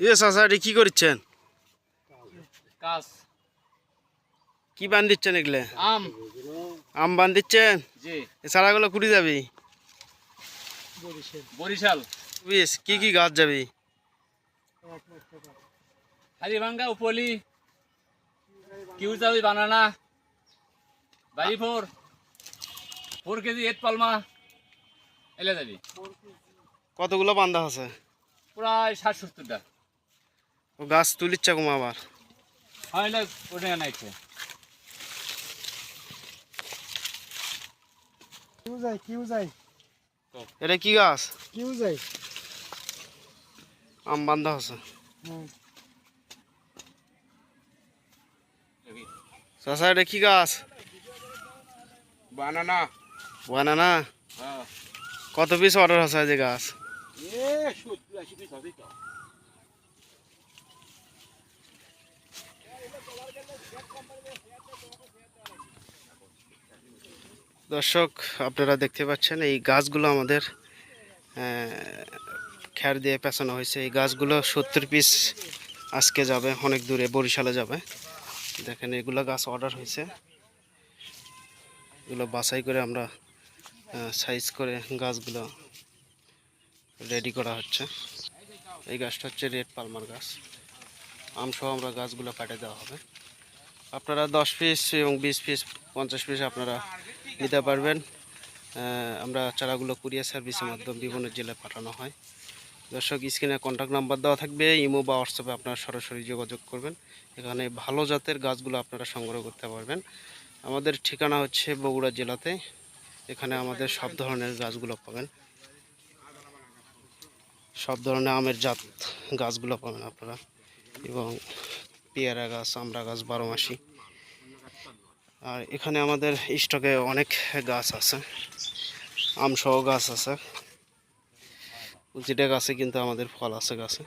ইয়ে চাচা এটি কি করছেন? কাজ। কি বান দিচ্ছেন এগুলো? আম। আম বান দিচ্ছেন চারাগুলো কুড়ি যাবি? বরিশাল। বিশ কি কি গাছ যাবি? হারিভাঙ্গা উপলি। কিউ যাবি বানানা। বাড়ি ফোর ফোর কেজি এট পালমা। এলে যাবি। কতগুলো বান্ধা আছে? প্রায় ষাট সত্তরটা। ও গাছ তুলিচ্ছে কমা আবার। এটা কি গাছ? কিউ যায় আম বান্ধা আছে এটা কি গাছ? বানানা। বানানা? হ্যাঁ। কত পিস অর্ডার আছে যে গাছ এ সত্তর আশি পিস হবে তো দর্শক, আপনারা দেখতে পাচ্ছেন এই গাছগুলো আমাদের খ্যার দিয়ে পেঁচানো হয়েছে। এই গাছগুলো সত্তর পিস আজকে যাবে, অনেক দূরে, বরিশালে যাবে। দেখেন, এগুলো গাছ অর্ডার হয়েছে। এগুলো বাছাই করে আমরা সাইজ করে গাছগুলো রেডি করা হচ্ছে। এই গাছটা হচ্ছে রেড পালমার গাছ। আমসহ আমরা গাছগুলো কাটে দেওয়া হবে। আপনারা দশ পিস এবং বিশ পিস পঞ্চাশ পিস আপনারা নিতে পারবেন। আমরা চারাগুলো কুরিয়ার সার্ভিসের মাধ্যমে বিভিন্ন জেলায় পাঠানো হয়। দর্শক, স্ক্রিনে কন্ট্যাক্ট নাম্বার দেওয়া থাকবে, ইমো বা হোয়াটসঅ্যাপে আপনারা সরাসরি যোগাযোগ করবেন। এখানে ভালো জাতের গাছগুলো আপনারা সংগ্রহ করতে পারবেন। আমাদের ঠিকানা হচ্ছে বগুড়া জেলাতে। এখানে আমাদের সব ধরনের গাছগুলো পাবেন। সব ধরনের আমের জাত গাছগুলো পাবেন আপনারা। এবং পেয়ারা গাছ আমরা গাছ, বারো মাসি। আর এখানে আমাদের স্টকে অনেক গাছ আছে। আমসহ গাছ আছে। প্রতিটা গাছে কিন্তু আমাদের ফল আছে গাছে।